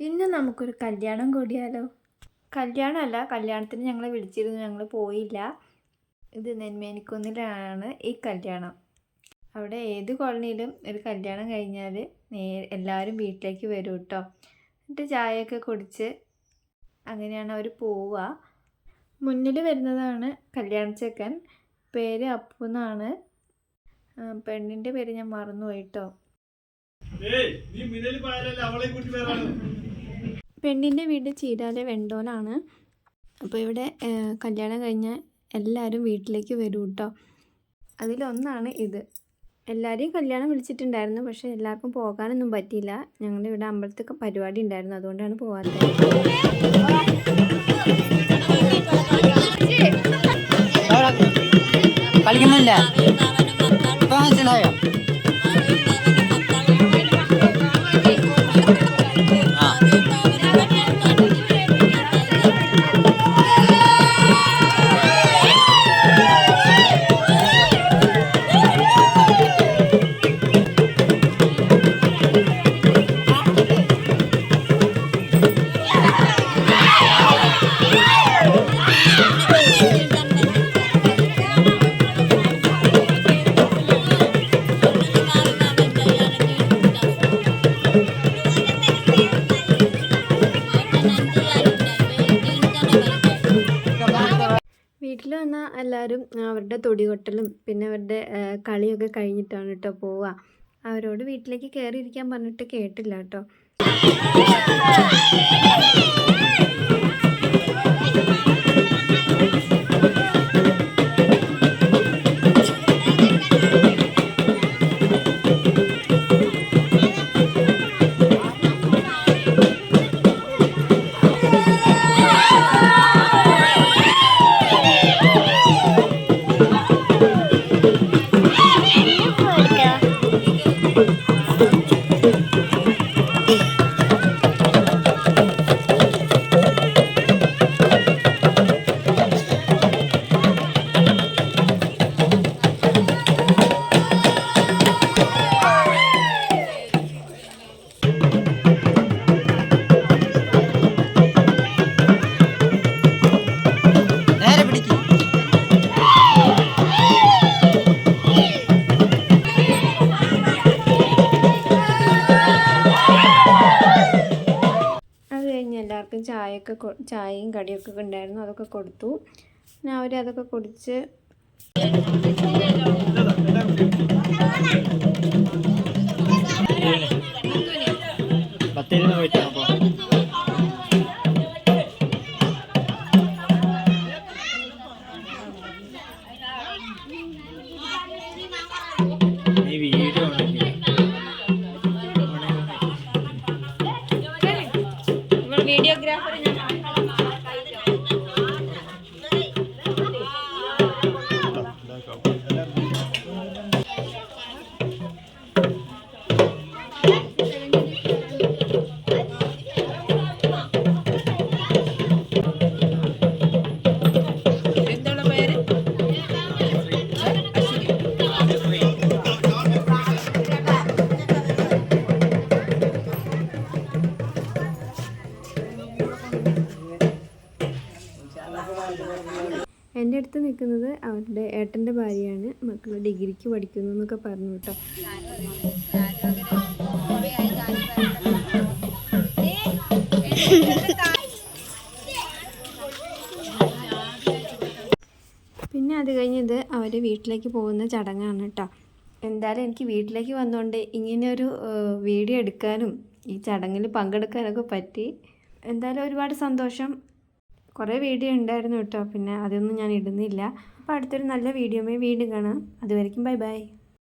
ഇന്ന് നമുക്കൊരു കല്യാണം കൂടിയാലോ? കല്യാണമല്ല കല്യാണത്തിന് ഞങ്ങളെ വിളിച്ചിരുന്നു. ഞങ്ങൾ പോയില്ല. ഇത് നെന്മേനിക്കുന്നിലാണ് ഈ കല്യാണം. അവിടെ ഏത് കോളനിയിലും ഒരു കല്യാണം കഴിഞ്ഞാൽ നേ എല്ലാവരും വീട്ടിലേക്ക് വരും കേട്ടോ എന്നിട്ട് ചായയൊക്കെ കുടിച്ച് അങ്ങനെയാണ് അവർ പോവുക മുന്നിൽ വരുന്നതാണ് കല്യാണച്ചക്കൻ പേര് അപ്പു എന്നാണ്. പെണ്ണിന്റെ പേര് ഞാൻ മറന്നുപോയിട്ടോ നീ മിന്നൽ പായാലല്ലേ? അവളെ കൂട്ടി പെണ്ണിന്റെ വീട് ചീരാലെ വെണ്ടോലാണ് അപ്പോൾ ഇവിടെ കല്യാണം കഴിഞ്ഞ എല്ലാവരും വീട്ടിലേക്ക് വരും കേട്ടോ അതിലൊന്നാണ് ഇത്. എല്ലാവരെയും കല്യാണം വിളിച്ചിട്ടുണ്ടായിരുന്നു പക്ഷേ എല്ലാവർക്കും പോകാനൊന്നും പറ്റിയില്ല. ഞങ്ങളുടെ ഇവിടെ അമ്പലത്തൊക്കെ പരിപാടി ഉണ്ടായിരുന്നു അതുകൊണ്ടാണ് പോകാത്തത് കളിക്കുന്നില്ല. എല്ലാവരും അവരുടെ തൊടികൊട്ടലും പിന്നെ അവരുടെ കളിയൊക്കെ കഴിഞ്ഞിട്ടാണ് കേട്ടോ പോവുക അവരോട് വീട്ടിലേക്ക് കയറിയിരിക്കാൻ പറഞ്ഞിട്ട് കേട്ടില്ല കേട്ടോ എല്ലാവർക്കും ചായയൊക്കെ ചായയും കടിയൊക്കെ ഉണ്ടായിരുന്നു അതൊക്കെ കൊടുത്തു. പിന്നെ അവർ അതൊക്കെ കുടിച്ച് അടുത്ത് നിൽക്കുന്നത് അവരുടെ ഏട്ടന്റെ ഭാര്യയാണ്. മക്കൾ ഡിഗ്രിക്ക് പഠിക്കുന്നു എന്നൊക്കെ പറഞ്ഞു കേട്ടോ. പിന്നെ അത് കഴിഞ്ഞത് അവർ വീട്ടിലേക്ക് പോകുന്ന ചടങ്ങാണ് കേട്ടോ. എന്തായാലും എനിക്ക് വീട്ടിലേക്ക് വന്നുകൊണ്ട് ഇങ്ങനെയൊരു വീഡിയോ എടുക്കാനും ഈ ചടങ്ങിൽ പങ്കെടുക്കാനൊക്കെ പറ്റി. എന്തായാലും ഒരുപാട് സന്തോഷം. കുറേ വീഡിയോ ഉണ്ടായിരുന്നു കേട്ടോ. പിന്നെ അതൊന്നും ഞാൻ ഇടുന്നില്ല. അപ്പോൾ അടുത്തൊരു നല്ല വീഡിയോമേ വീണ്ടും കാണാം. അതുവരെയ്ക്കും ബൈ ബൈ.